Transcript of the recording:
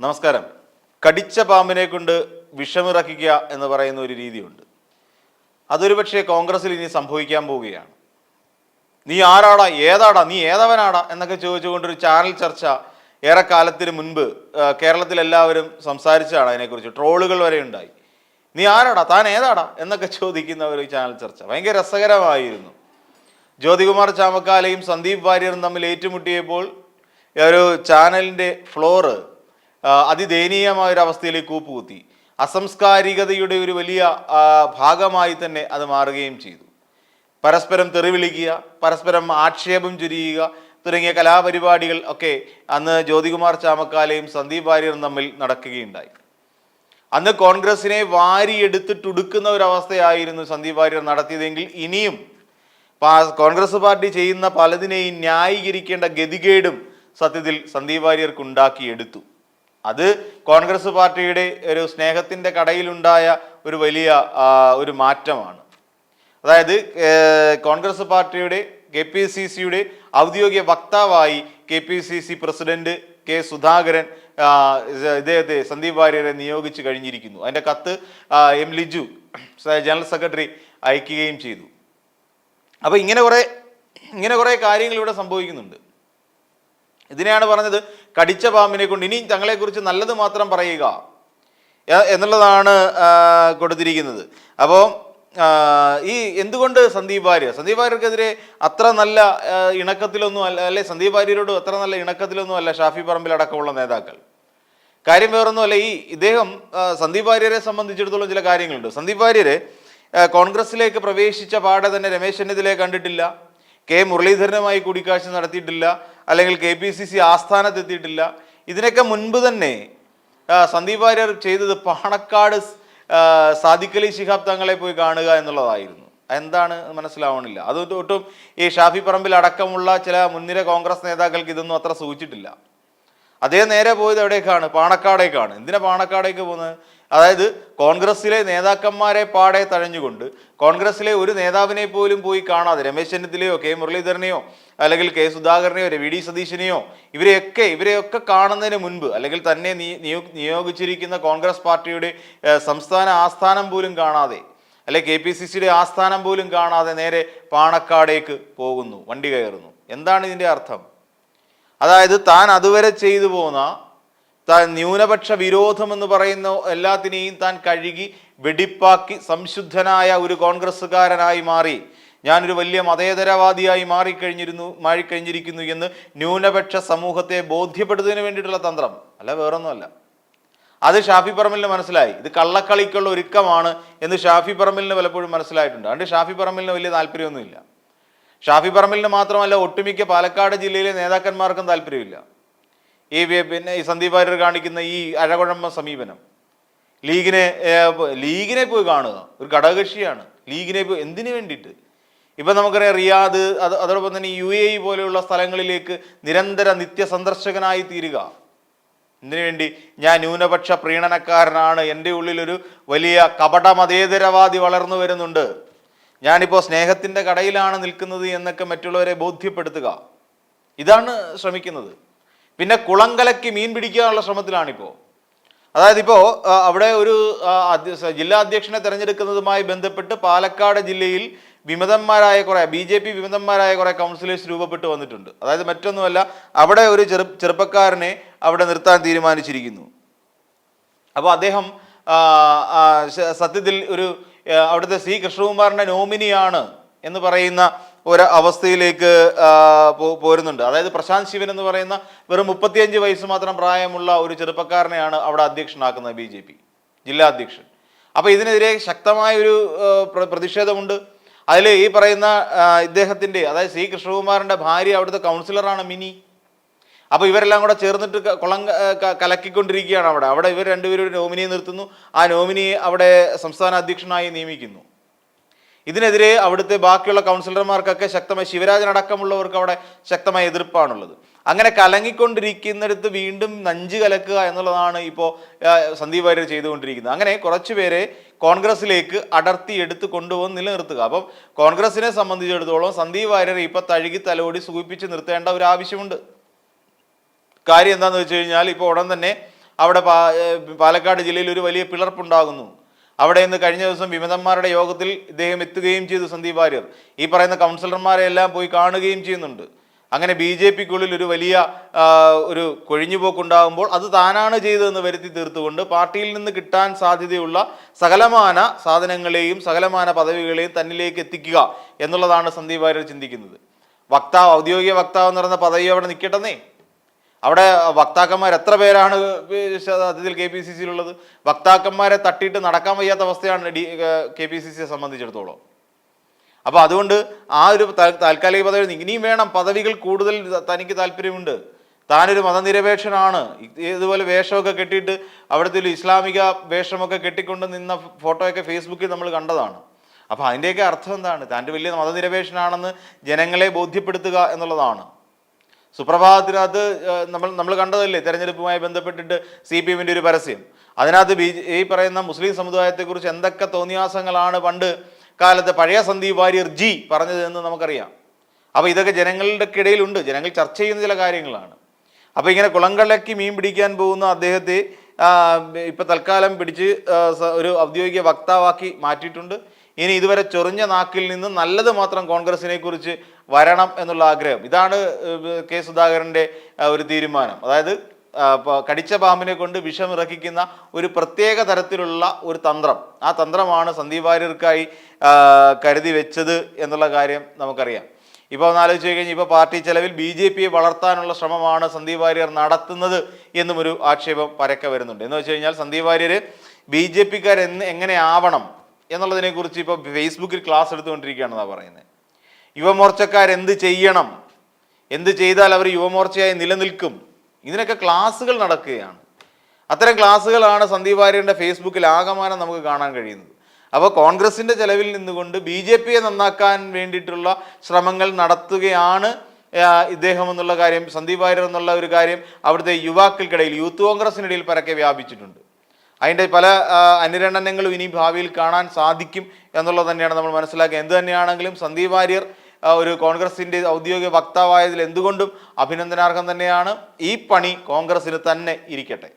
നമസ്കാരം. കടിച്ച പാമ്പിനെ കൊണ്ട് വിഷമിറക്കിക്കുക എന്ന് പറയുന്ന ഒരു രീതിയുണ്ട്. അതൊരു പക്ഷേ കോൺഗ്രസിൽ ഇനി സംഭവിക്കാൻ പോവുകയാണ്. നീ ആരാടാ? ഏതാടാ? നീ ഏതവനാടാ? എന്നൊക്കെ ചോദിച്ചുകൊണ്ടൊരു ചാനൽ ചർച്ച ഏറെക്കാലത്തിന് മുൻപ് കേരളത്തിൽ എല്ലാവരും സംസാരിച്ചതാണ് അതിനെക്കുറിച്ച്. ട്രോളുകൾ വരെ ഉണ്ടായി. നീ ആരാടാ? താൻ ഏതാടാ? എന്നൊക്കെ ചോദിക്കുന്ന ഒരു ചാനൽ ചർച്ച. ഭയങ്കര രസകരമായിരുന്നു. ജ്യോതികുമാർ ചാമക്കാലയും സന്ദീപ് വാര്യറും തമ്മിൽ ഏറ്റുമുട്ടിയപ്പോൾ ഒരു ചാനലിന്റെ ഫ്ലോറ് അതിദയനീയമായ ഒരു അവസ്ഥയിലേക്ക് കൂപ്പുകുത്തി. അസംസ്കാരികതയുടെ ഒരു വലിയ ഭാഗമായി തന്നെ അത് മാറുകയും ചെയ്തു. പരസ്പരം തെറിവിളിക്കുക പരസ്പരം ആക്ഷേപം ചുരിയുക തുടങ്ങിയ കലാപരിപാടികൾ ഒക്കെ അന്ന് ജ്യോതികുമാർ ചാമക്കാലയും സന്ദീപ് വാര്യറും തമ്മിൽ നടക്കുകയുണ്ടായി. അന്ന് കോൺഗ്രസിനെ വാരിയെടുത്തിട്ടുടുക്കുന്ന ഒരവസ്ഥയായിരുന്നു സന്ദീപ് വാര്യർ നടത്തിയതെങ്കിൽ ഇനിയും കോൺഗ്രസ് പാർട്ടി ചെയ്യുന്ന പലതിനെയും ന്യായീകരിക്കേണ്ട ഗതികേടും സത്യത്തിൽ സന്ദീപ് വാര്യർക്ക് ഉണ്ടാക്കിയെടുത്തു അത് കോൺഗ്രസ് പാർട്ടിയുടെ ഒരു സ്നേഹത്തിന്റെ കടയിലുണ്ടായ ഒരു വലിയ ഒരു മാറ്റമാണ്. അതായത് കോൺഗ്രസ് പാർട്ടിയുടെ കെ പി സി സിയുടെ ഔദ്യോഗിക വക്താവായി K P C C president K Sudhakaran ഇദ്ദേഹത്തെ സന്ദീപ് വാര്യരെ നിയോഗിച്ചു കഴിഞ്ഞിരിക്കുന്നു. അതിന്റെ കത്ത് എം ലിജു ജനറൽ സെക്രട്ടറി അയക്കുകയും ചെയ്തു. അപ്പോൾ ഇങ്ങനെ കുറേ ഇങ്ങനെ കുറേ കാര്യങ്ങൾ ഇവിടെ സംഭവിക്കുന്നുണ്ട്. ഇതിനെയാണ് പറഞ്ഞത് കടിച്ച പാമ്പിനെ കൊണ്ട് ഇനി തങ്ങളെക്കുറിച്ച് നല്ലത് മാത്രം പറയുക. എന്നുള്ളതാണ് കൊടുത്തിരിക്കുന്നത്. അപ്പോൾ ഈ എന്തുകൊണ്ട് സന്ദീപ് വാര്യർ? സന്ദീപ് വാര്യർക്കെതിരെ അത്ര നല്ല ഇണക്കത്തിലൊന്നും അല്ല അല്ലെ സന്ദീപ് വാര്യരോട് അത്ര നല്ല ഇണക്കത്തിലൊന്നും അല്ല ഷാഫി പറമ്പിൽ അടക്കമുള്ള നേതാക്കൾ. കാര്യം വേറൊന്നുമല്ല ഈ ഇദ്ദേഹം സന്ദീപ് വാര്യരെ സംബന്ധിച്ചിടത്തോളം ചില കാര്യങ്ങളുണ്ട്. സന്ദീപ് വാര്യര് കോൺഗ്രസ്സിലേക്ക് പ്രവേശിച്ച പാടെ തന്നെ രമേശ് ചെന്നിത്തലയെ കണ്ടിട്ടില്ല. കെ മുരളീധരനുമായി കൂടിക്കാഴ്ച നടത്തിയിട്ടില്ല. അല്ലെങ്കിൽ കെ പി സി സി ആസ്ഥാനത്തെത്തിയിട്ടില്ല. ഇതിനൊക്കെ മുൻപ് തന്നെ സന്ദീപ് വാര്യർ ചെയ്തത് പാണക്കാട് സ്- ആ, സാദിഖ് അലി ശിഹാബ് തങ്ങളെ പോയി കാണുക എന്നുള്ളതായിരുന്നു. എന്താണ് മനസ്സിലാവണില്ല. അത് ഒട്ടും ഈ ഷാഫി പറമ്പിൽ അടക്കമുള്ള ചില മുൻനിര കോൺഗ്രസ് നേതാക്കൾക്ക് ഇതൊന്നും അത്ര സൂചിച്ചിട്ടില്ല. അതേ നേരെ പോയത് എവിടേക്കാണ്? പാണക്കാടേക്കാണ്. എന്തിനാ പാണക്കാടേക്ക് പോകുന്നത്? അതായത് കോൺഗ്രസ്സിലെ നേതാക്കന്മാരെ പാടെ തഴഞ്ഞുകൊണ്ട് കോൺഗ്രസ്സിലെ ഒരു നേതാവിനെ പോലും പോയി കാണാതെ രമേശ് ചെന്നിത്തലയോ കെ മുരളീധരനെയോ അല്ലെങ്കിൽ കെ സുധാകരനെയോ വി ഡി സതീശനെയോ ഇവരെയൊക്കെ ഇവരെയൊക്കെ കാണുന്നതിന് മുൻപ് അല്ലെങ്കിൽ തന്നെ നിയോ- നിയോഗിച്ചിരിക്കുന്ന കോൺഗ്രസ് പാർട്ടിയുടെ സംസ്ഥാന ആസ്ഥാനം പോലും കാണാതെ അല്ലെ കെ പി സി സിയുടെ ആസ്ഥാനം പോലും കാണാതെ നേരെ പാണക്കാടേക്ക് പോകുന്നു വണ്ടി കയറുന്നു. എന്താണ് ഇതിന്റെ അർത്ഥം? അതായത് താൻ അതുവരെ ചെയ്തു പോന്ന താൻ ന്യൂനപക്ഷ വിരോധം എന്ന് പറയുന്ന എല്ലാത്തിനെയും താൻ കഴുകി വെടിപ്പാക്കി സംശുദ്ധനായ ഒരു കോൺഗ്രസ്സുകാരനായി മാറി. ഞാനൊരു വലിയ മതേതരവാദിയായി മാറിക്കഴിഞ്ഞിരുന്നു മാറിക്കഴിഞ്ഞിരിക്കുന്നു എന്ന് ന്യൂനപക്ഷ സമൂഹത്തെ ബോധ്യപ്പെടുത്തുന്നതിന് വേണ്ടിയിട്ടുള്ള തന്ത്രം. അല്ല വേറൊന്നുമല്ല. അത് ഷാഫി പറമ്പലിന് മനസ്സിലായി. ഇത് കള്ളക്കളിക്കുള്ള ഒരുക്കമാണ് എന്ന് ഷാഫി പറമ്പലിന് പലപ്പോഴും മനസ്സിലായിട്ടുണ്ട്. അതുകൊണ്ട് ഷാഫി പറമ്പലിന് വലിയ താല്പര്യമൊന്നുമില്ല. ഷാഫി പറമ്പലിന് മാത്രമല്ല ഒട്ടുമിക്ക പാലക്കാട് ജില്ലയിലെ നേതാക്കന്മാർക്കും താല്പര്യമില്ല. ഈ പിന്നെ ഈ സന്ദീപ് വാര്യർ കാണിക്കുന്ന ഈ അഴകുഴമ്പ സമീപനം. ലീഗിനെ ലീഗിനെ പോയി കാണുക. ഒരു ഘടകകക്ഷിയാണ്. ലീഗിനെ പോയി എന്തിനു വേണ്ടിയിട്ട്? ഇപ്പം നമുക്കറിയാം റിയാദ് അത് അതോടൊപ്പം തന്നെ യു എ പോലെയുള്ള സ്ഥലങ്ങളിലേക്ക് നിരന്തര നിത്യ സന്ദർശകനായി തീരുക. ഇതിനു വേണ്ടി ഞാൻ ന്യൂനപക്ഷ പ്രീണനക്കാരനാണ്. എന്റെ ഉള്ളിലൊരു വലിയ കപട മതേതരവാദി വളർന്നു വരുന്നുണ്ട്. ഞാനിപ്പോൾ സ്നേഹത്തിന്റെ കടയിലാണ് നിൽക്കുന്നത് എന്നൊക്കെ മറ്റുള്ളവരെ ബോധ്യപ്പെടുത്തുക. ഇതാണ് ശ്രമിക്കുന്നത്. പിന്നെ കുളങ്കലയ്ക്ക് മീൻ പിടിക്കാനുള്ള ശ്രമത്തിലാണിപ്പോൾ. അതായത് ഇപ്പോൾ അവിടെ ഒരു ജില്ലാ അധ്യക്ഷനെ തിരഞ്ഞെടുക്കുന്നതുമായി ബന്ധപ്പെട്ട് പാലക്കാട് ജില്ലയിൽ വിമതന്മാരായ കുറെ ബി ജെ പി വിമതന്മാരായ കുറെ കൗൺസിലേഴ്സ് രൂപപ്പെട്ട് വന്നിട്ടുണ്ട്. അതായത് മറ്റൊന്നുമല്ല അവിടെ ഒരു ചെറു ചെറുപ്പക്കാരനെ അവിടെ നിർത്താൻ തീരുമാനിച്ചിരിക്കുന്നു. അപ്പോൾ അദ്ദേഹം സത്യത്തിൽ ഒരു അവിടുത്തെ സി കൃഷ്ണകുമാറിന്റെ നോമിനിയാണ് എന്ന് പറയുന്ന ഒരു അവസ്ഥയിലേക്ക് പോരുന്നുണ്ട്. അതായത് പ്രശാന്ത് ശിവൻ എന്ന് പറയുന്ന വെറും മുപ്പത്തിയഞ്ച് വയസ്സ് മാത്രം പ്രായമുള്ള ഒരു ചെറുപ്പക്കാരനെയാണ് അവിടെ അധ്യക്ഷനാക്കുന്നത് ബി ജെ പി ജില്ലാ അധ്യക്ഷൻ. അപ്പോൾ ഇതിനെതിരെ ശക്തമായ ഒരു പ്ര- പ്രതിഷേധമുണ്ട്. അതിൽ ഈ പറയുന്ന ഇദ്ദേഹത്തിന്റെ അതായത് സി കൃഷ്ണകുമാറിന്റെ ഭാര്യ അവിടുത്തെ കൗൺസിലറാണ് മിനി. അപ്പോൾ ഇവരെല്ലാം കൂടെ ചേർന്നിട്ട് കുളം കലക്കിക്കൊണ്ടിരിക്കുകയാണ് അവിടെ. അവിടെ ഇവർ രണ്ടുപേരും നോമിനിയെ നിർത്തുന്നു. ആ നോമിനിയെ അവിടെ സംസ്ഥാന അധ്യക്ഷനായി നിയമിക്കുന്നു. ഇതിനെതിരെ അവിടുത്തെ ബാക്കിയുള്ള കൗൺസിലർമാർക്കൊക്കെ ശക്തമായി ശിവരാജൻ അടക്കമുള്ളവർക്ക് അവിടെ ശക്തമായ എതിർപ്പാണുള്ളത്. അങ്ങനെ കലങ്ങിക്കൊണ്ടിരിക്കുന്നിടത്ത് വീണ്ടും നഞ്ച് കലക്കുക എന്നുള്ളതാണ് ഇപ്പോൾ സന്ദീപ് വാര്യർ ചെയ്തുകൊണ്ടിരിക്കുന്നത്. അങ്ങനെ കുറച്ച് പേരെ കോൺഗ്രസിലേക്ക് അടർത്തി എടുത്ത് കൊണ്ടുവന്ന് നിലനിർത്തുക. അപ്പം കോൺഗ്രസിനെ സംബന്ധിച്ചിടത്തോളം സന്ദീപ് വാര്യർ ഇപ്പൊ തഴുകി തലോടി സൂചിപ്പിച്ച് നിർത്തേണ്ട ഒരു ആവശ്യമുണ്ട്. കാര്യം എന്താണെന്ന് വെച്ച് കഴിഞ്ഞാൽ ഇപ്പോൾ ഉടൻ തന്നെ അവിടെ പാലക്കാട് ജില്ലയിൽ ഒരു വലിയ പിളർപ്പുണ്ടാകുന്നു. അവിടെ നിന്ന് കഴിഞ്ഞ ദിവസം വിമതന്മാരുടെ യോഗത്തിൽ ഇദ്ദേഹം എത്തുകയും ചെയ്തു സന്ദീപ് വാര്യർ. ഈ പറയുന്ന കൗൺസിലർമാരെ എല്ലാം പോയി കാണുകയും ചെയ്യുന്നുണ്ട്. അങ്ങനെ ബി ജെ പിക്കുള്ളിൽ ഒരു വലിയ ഒരു കൊഴിഞ്ഞുപോക്കുണ്ടാകുമ്പോൾ അത് താനാണ് ചെയ്തതെന്ന് വരുത്തി തീർത്തുകൊണ്ട് പാർട്ടിയിൽ നിന്ന് കിട്ടാൻ സാധ്യതയുള്ള സകലമാന സാധനങ്ങളെയും സകലമാന പദവികളെയും തന്നിലേക്ക് എത്തിക്കുക എന്നുള്ളതാണ് സന്ദീപ് വാര്യർ ചിന്തിക്കുന്നത്. വക്താവ് ഔദ്യോഗിക വക്താവ് എന്ന് പറയുന്ന പദവി അവിടെ നിൽക്കട്ടെന്നേ. അവിടെ വക്താക്കന്മാർ എത്ര പേരാണ് സത്യത്തിൽ കെ പി സി സിയിലുള്ളത് വക്താക്കന്മാരെ തട്ടിയിട്ട് നടക്കാൻ വയ്യാത്ത അവസ്ഥയാണ് ഡി കെ പി സി സിയെ സംബന്ധിച്ചിടത്തോളം. അപ്പോൾ അതുകൊണ്ട് ആ ഒരു താൽക്കാലിക പദവി ഇനിയും വേണം. പദവികൾ കൂടുതൽ തനിക്ക് താല്പര്യമുണ്ട്. താനൊരു മതനിരപേക്ഷനാണ്. ഇത് ഇതുപോലെ വേഷമൊക്കെ കെട്ടിയിട്ട് അവിടുത്തെ ഒരു ഇസ്ലാമിക വേഷമൊക്കെ കെട്ടിക്കൊണ്ട് നിന്ന ഫോട്ടോയൊക്കെ ഫേസ്ബുക്കിൽ നമ്മൾ കണ്ടതാണ്. അപ്പോൾ അതിന്റെയൊക്കെ അർത്ഥം എന്താണ്? താന്റെ വലിയ മതനിരപേക്ഷനാണെന്ന് ജനങ്ങളെ ബോധ്യപ്പെടുത്തുക എന്നുള്ളതാണ്. സുപ്രഭാതത്തിനകത്ത് നമ്മൾ നമ്മൾ കണ്ടതല്ലേ? തെരഞ്ഞെടുപ്പുമായി ബന്ധപ്പെട്ടിട്ട് സി പി എമ്മിന്റെ ഒരു പരസ്യം. അതിനകത്ത് ബി ഈ പറയുന്ന മുസ്ലിം സമുദായത്തെക്കുറിച്ച് എന്തൊക്കെ തോന്നിയാസങ്ങളാണ് പണ്ട് കാലത്ത് പഴയ സന്ദീപ് വാര്യർ ജി പറഞ്ഞത് എന്ന് നമുക്കറിയാം. അപ്പോൾ ഇതൊക്കെ ജനങ്ങളുടെ ഇടയിലുണ്ട് ജനങ്ങൾ ചർച്ച ചെയ്യുന്ന ചില കാര്യങ്ങളാണ്. അപ്പോൾ ഇങ്ങനെ കുളങ്കലക്കി മീൻ പിടിക്കാൻ പോകുന്ന അദ്ദേഹത്തെ ഇപ്പം തൽക്കാലം പിടിച്ച് ഒരു ഔദ്യോഗിക വക്താവാക്കി മാറ്റിയിട്ടുണ്ട്. ഇനി ഇതുവരെ ചൊറിഞ്ഞ നാക്കിൽ നിന്ന് നല്ലത് മാത്രം കോൺഗ്രസിനെ കുറിച്ച് വരണം എന്നുള്ള ആഗ്രഹം. ഇതാണ് കെ സുധാകരന്റെ ഒരു തീരുമാനം. അതായത് കടിച്ച പാമ്പിനെ കൊണ്ട് വിഷം ഇറക്കിക്കുന്ന ഒരു പ്രത്യേക തരത്തിലുള്ള ഒരു തന്ത്രം. ആ തന്ത്രമാണ് സന്ദീപ് വാര്യർക്കായി കരുതി വെച്ചത് എന്നുള്ള കാര്യം നമുക്കറിയാം. ഇപ്പോൾ ഒന്ന് ആലോചിച്ച് കഴിഞ്ഞാൽ ഇപ്പോൾ പാർട്ടി ചെലവിൽ ബി ജെ പിയെ വളർത്താനുള്ള ശ്രമമാണ് സന്ദീപ് വാര്യർ നടത്തുന്നത് എന്നും ഒരു ആക്ഷേപം പരക്കെ വരുന്നുണ്ട്. എന്ന് വെച്ച് കഴിഞ്ഞാൽ സന്ദീപ് വാര്യർ ബി ജെ പിക്കാർ എന്ന് എങ്ങനെ ആവണം എന്നുള്ളതിനെ കുറിച്ച് ഇപ്പോൾ ഫേസ്ബുക്കിൽ ക്ലാസ് എടുത്തുകൊണ്ടിരിക്കുകയാണെന്നാണ് പറയുന്നത് യുവമോർച്ചക്കാർ എന്ത് ചെയ്യണം? എന്ത് ചെയ്താൽ അവർ യുവമോർച്ചയായി നിലനിൽക്കും? ഇതിനൊക്കെ ക്ലാസ്സുകൾ നടക്കുകയാണ്. അത്തരം ക്ലാസ്സുകളാണ് സന്ദീപ് വാര്യരുടെ ഫേസ്ബുക്കിൽ ആകമാനം നമുക്ക് കാണാൻ കഴിയുന്നത്. അപ്പോൾ കോൺഗ്രസിന്റെ ചെലവിൽ നിന്നുകൊണ്ട് ബി ജെ പിയെ നന്നാക്കാൻ വേണ്ടിയിട്ടുള്ള ശ്രമങ്ങൾ നടത്തുകയാണ് ഇദ്ദേഹം എന്നുള്ള കാര്യം സന്ദീപ് വാര്യർ എന്നുള്ള ഒരു കാര്യം അവിടുത്തെ യുവാക്കൾക്കിടയിൽ യൂത്ത് കോൺഗ്രസിനിടയിൽ പരക്കെ വ്യാപിച്ചിട്ടുണ്ട്. അതിന്റെ പല അനുരണനങ്ങളും ഇനി ഭാവിയിൽ കാണാൻ സാധിക്കും എന്നുള്ളത് തന്നെയാണ് നമ്മൾ മനസ്സിലാക്കുക എന്ത് തന്നെയാണെങ്കിലും സന്ദീപ് വാര്യർ ഒരു കോൺഗ്രസിന്റെ ഔദ്യോഗിക വക്താവായതിൽ എന്തുകൊണ്ടും അഭിനന്ദനാർഹം തന്നെയാണ്. ഈ പണി കോൺഗ്രസ്സിന് തന്നെ ഇരിക്കട്ടെ.